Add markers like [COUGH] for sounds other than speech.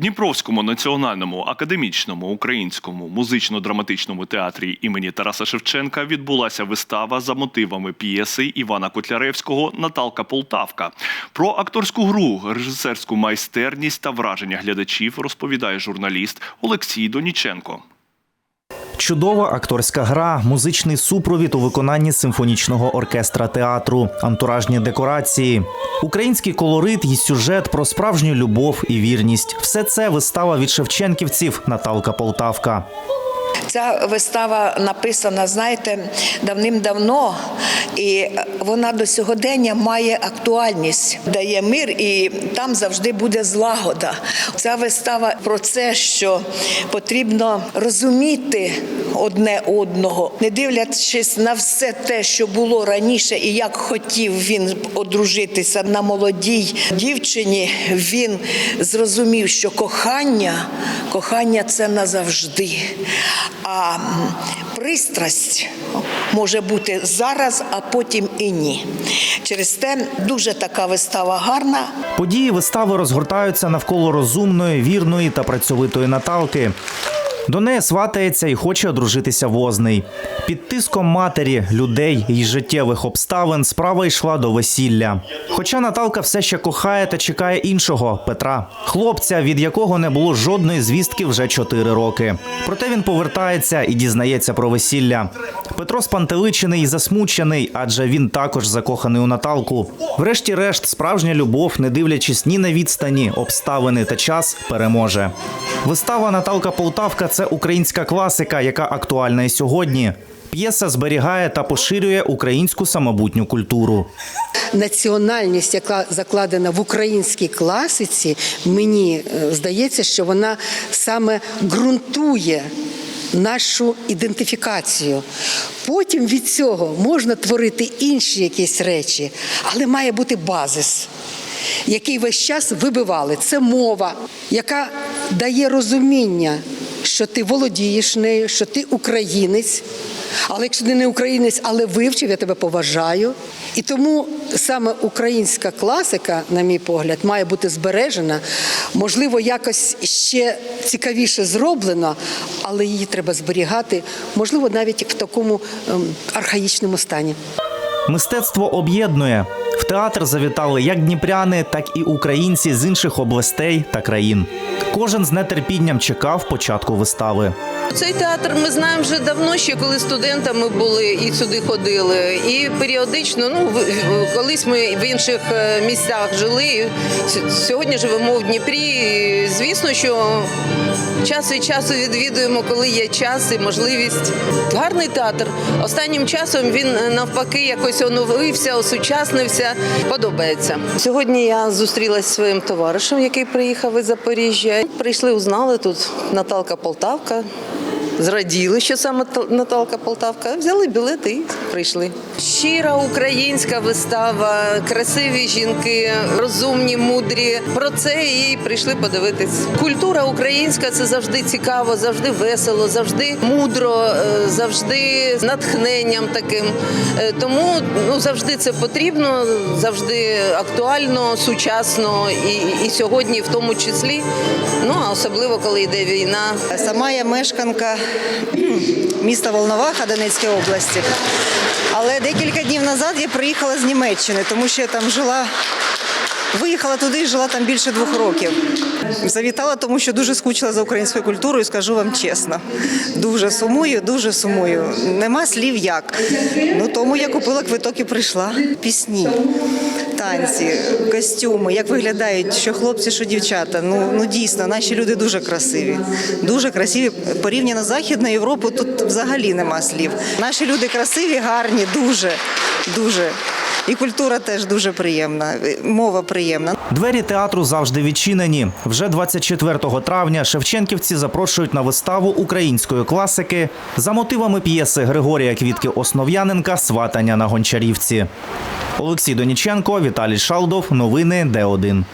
Дніпровському національному академічному українському музично-драматичному театрі імені Тараса Шевченка відбулася вистава за мотивами п'єси Івана Котляревського Наталка Полтавка. Про акторську гру, режисерську майстерність та враження глядачів розповідає журналіст Олексій Доніченко. Чудова акторська гра, музичний супровід у виконанні симфонічного оркестра театру, антуражні декорації, український колорит і сюжет про справжню любов і вірність. Все це вистава від шевченківців Наталка Полтавка. Ця вистава написана, знаєте, давним-давно, і вона до сьогодення має актуальність, дає мир, і там завжди буде злагода. Ця вистава про це, що потрібно розуміти одне одного, не дивлячись на все те, що було раніше, і як хотів він одружитися на молодій дівчині, він зрозумів, що кохання, кохання це назавжди. А пристрасть може бути зараз, а потім і ні. Через те дуже така вистава гарна. Події вистави розгортаються навколо розумної, вірної та працьовитої Наталки. До неї сватається і хоче одружитися возний. Під тиском матері, людей і життєвих обставин справа йшла до весілля. Хоча Наталка все ще кохає та чекає іншого Петра, хлопця, від якого не було жодної звістки вже чотири роки. Проте він повертається і дізнається про весілля. Петро спантеличений і засмучений, адже він також закоханий у Наталку. Врешті-решт, справжня любов, не дивлячись ні на відстані, обставини та час, переможе. Вистава Наталка Полтавка це українська класика, яка актуальна і сьогодні. П'єса зберігає та поширює українську самобутню культуру. національність, яка закладена в українській класиці, мені е, здається, що вона саме ґрунтує нашу ідентифікацію. Потім від цього можна творити інші якісь речі, але має бути базис. Який весь час вибивали. Це мова, яка дає розуміння, що ти володієш нею, що ти українець. Але якщо ти не українець, але вивчив, я тебе поважаю. І тому саме українська класика, на мій погляд, має бути збережена. Можливо, якось ще цікавіше зроблено, але її треба зберігати, можливо, навіть в такому ем, архаїчному стані. Мистецтво об'єднує. В театр завітали як дніпряни, так і українці з інших областей та країн. Кожен з нетерпінням чекав початку вистави. Цей театр ми знаємо вже давно, ще коли студентами були і сюди ходили. І періодично, ну колись ми в інших е, місцях жили. Сьогодні живемо в Дніпрі. І, Звісно, що час від часу відвідуємо, коли є час і можливість. Гарний театр. Останнім часом він е, навпаки якось оновився, осучаснився. Подобається. Сьогодні я зустрілася зі своїм товаришем, який приїхав із Запоріжжя. Прийшли, узнали тут Наталка Полтавка. Зраділи, що саме Та- Наталка Полтавка. Взяли білети і прийшли. Щира українська вистава, красиві жінки, розумні, мудрі. Про це і прийшли подивитись. Культура українська це завжди цікаво, завжди весело, завжди мудро, е, завжди з натхненням таким. Е, Тому ну завжди це потрібно, завжди актуально, сучасно і, і сьогодні, в тому числі. Ну а особливо коли йде війна. Сама я мешканка [CLEARS THROAT] міста Волноваха Донецької області. Але декілька днів назад я приїхала з Німеччини, тому що я там жила. Виїхала туди і жила там більше двох років. Завітала, тому що дуже скучила за українською культурою, скажу вам чесно. Дуже сумую, дуже сумую. Нема слів як. Ну тому я купила квиток і прийшла. Пісні, танці, костюми, як виглядають, що хлопці, що дівчата. Ну, ну дійсно, наші люди дуже красиві. Дуже красиві. Порівняно з Західною Європою, тут взагалі нема слів. Наші люди красиві, гарні, дуже, дуже. І культура теж дуже приємна, мова приємна. Двері театру завжди відчинені. Вже 24 травня шевченківці запрошують на виставу української класики за мотивами п'єси Григорія Квітки Основ'яненка Сватання на Гончарівці. Олексій Доніченко, Віталій Шалдов. Новини Д1.